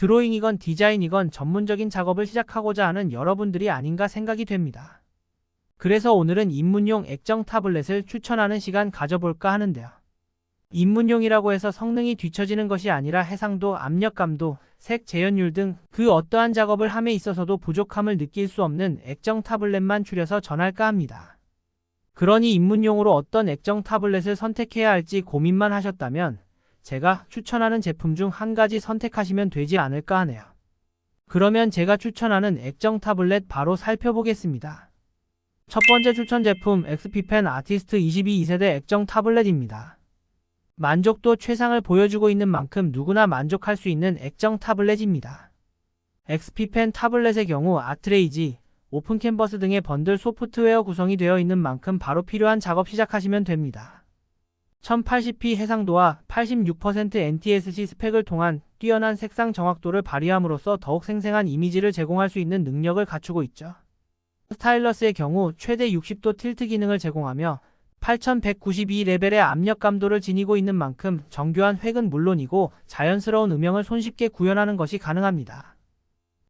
드로잉이건 디자인이건 전문적인 작업을 시작하고자 하는 여러분들이 아닌가 생각이 됩니다. 그래서 오늘은 입문용 액정 타블렛을 추천하는 시간 가져볼까 하는데요. 입문용이라고 해서 성능이 뒤처지는 것이 아니라 해상도, 압력감도, 색 재현율 등 그 어떠한 작업을 함에 있어서도 부족함을 느낄 수 없는 액정 타블렛만 추려서 전할까 합니다. 그러니 입문용으로 어떤 액정 타블렛을 선택해야 할지 고민만 하셨다면 제가 추천하는 제품 중 한 가지 선택하시면 되지 않을까 하네요. 그러면 제가 추천하는 액정 타블렛 바로 살펴보겠습니다. 첫 번째 추천 제품 XPpen 아티스트 22 2세대 액정 타블렛입니다. 만족도 최상을 보여주고 있는 만큼 누구나 만족할 수 있는 액정 타블렛입니다. XPpen 타블렛의 경우 아트레이지, 오픈 캔버스 등의 번들 소프트웨어 구성이 되어 있는 만큼 바로 필요한 작업 시작하시면 됩니다. 1080p 해상도와 86% NTSC 스펙을 통한 뛰어난 색상 정확도를 발휘함으로써 더욱 생생한 이미지를 제공할 수 있는 능력을 갖추고 있죠. 스타일러스의 경우 최대 60도 틸트 기능을 제공하며 8192레벨의 압력 감도를 지니고 있는 만큼 정교한 획은 물론이고 자연스러운 음영을 손쉽게 구현하는 것이 가능합니다.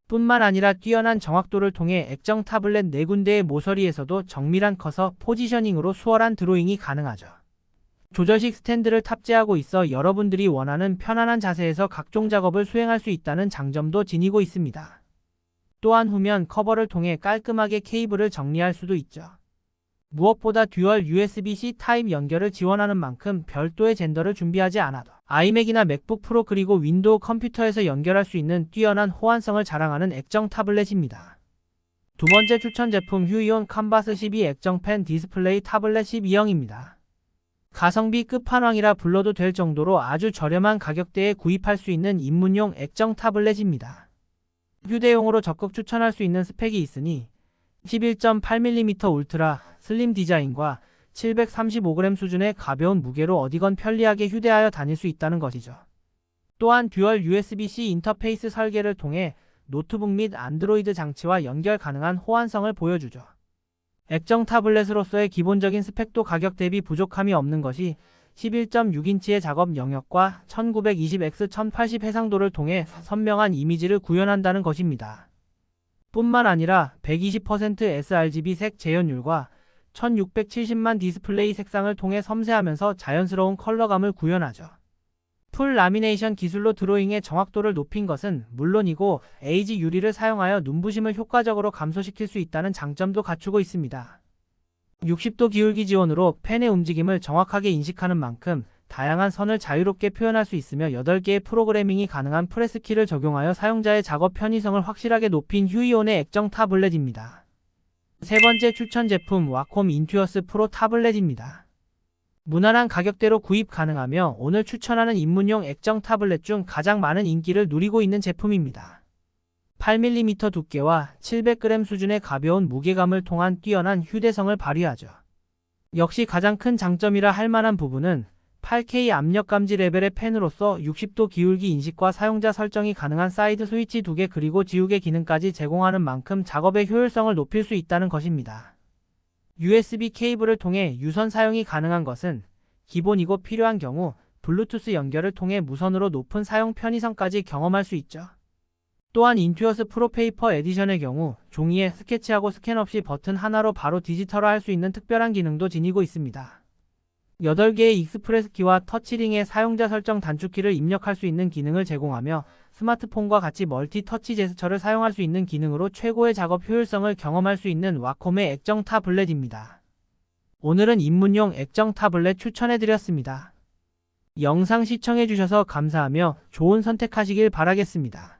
뿐만 아니라 뛰어난 정확도를 통해 액정 타블렛 4군데의 모서리에서도 정밀한 커서 포지셔닝으로 수월한 드로잉이 가능하죠. 조절식 스탠드를 탑재하고 있어 여러분들이 원하는 편안한 자세에서 각종 작업을 수행할 수 있다는 장점도 지니고 있습니다. 또한 후면 커버를 통해 깔끔하게 케이블을 정리할 수도 있죠. 무엇보다 듀얼 USB-C 타입 연결을 지원하는 만큼 별도의 젠더를 준비하지 않아도 아이맥이나 맥북 프로 그리고 윈도우 컴퓨터에서 연결할 수 있는 뛰어난 호환성을 자랑하는 액정 타블렛입니다. 두 번째 추천 제품 휴이온 칸바스 12 액정 펜 디스플레이 타블렛 12형입니다. 가성비 끝판왕이라 불러도 될 정도로 아주 저렴한 가격대에 구입할 수 있는 입문용 액정 타블렛입니다. 휴대용으로 적극 추천할 수 있는 스펙이 있으니 11.8mm 울트라 슬림 디자인과 735g 수준의 가벼운 무게로 어디건 편리하게 휴대하여 다닐 수 있다는 것이죠. 또한 듀얼 USB-C 인터페이스 설계를 통해 노트북 및 안드로이드 장치와 연결 가능한 호환성을 보여주죠. 액정 타블렛으로서의 기본적인 스펙도 가격 대비 부족함이 없는 것이 11.6인치의 작업 영역과 1920x1080 해상도를 통해 선명한 이미지를 구현한다는 것입니다. 뿐만 아니라 120% sRGB 색 재현율과 1670만 디스플레이 색상을 통해 섬세하면서 자연스러운 컬러감을 구현하죠. 풀 라미네이션 기술로 드로잉의 정확도를 높인 것은 물론이고 에이지 유리를 사용하여 눈부심을 효과적으로 감소시킬 수 있다는 장점도 갖추고 있습니다. 60도 기울기 지원으로 펜의 움직임을 정확하게 인식하는 만큼 다양한 선을 자유롭게 표현할 수 있으며 8개의 프로그래밍이 가능한 프레스키를 적용하여 사용자의 작업 편의성을 확실하게 높인 휴이온의 액정 타블렛입니다. 세 번째 추천 제품 와콤 인투어스 프로 타블렛입니다. 무난한 가격대로 구입 가능하며 오늘 추천하는 입문용 액정 타블렛 중 가장 많은 인기를 누리고 있는 제품입니다. 8mm 두께와 700g 수준의 가벼운 무게감을 통한 뛰어난 휴대성을 발휘하죠. 역시 가장 큰 장점이라 할 만한 부분은 8K 압력 감지 레벨의 펜으로서 60도 기울기 인식과 사용자 설정이 가능한 사이드 스위치 2개 그리고 지우개 기능까지 제공하는 만큼 작업의 효율성을 높일 수 있다는 것입니다. USB 케이블을 통해 유선 사용이 가능한 것은 기본이고 필요한 경우 블루투스 연결을 통해 무선으로 높은 사용 편의성까지 경험할 수 있죠. 또한 인투어스 프로페이퍼 에디션의 경우 종이에 스케치하고 스캔 없이 버튼 하나로 바로 디지털화할 수 있는 특별한 기능도 지니고 있습니다. 8개의 익스프레스 키와 터치링의 사용자 설정 단축키를 입력할 수 있는 기능을 제공하며 스마트폰과 같이 멀티 터치 제스처를 사용할 수 있는 기능으로 최고의 작업 효율성을 경험할 수 있는 와콤의 액정 타블렛입니다. 오늘은 입문용 액정 타블렛 추천해드렸습니다. 영상 시청해주셔서 감사하며 좋은 선택하시길 바라겠습니다.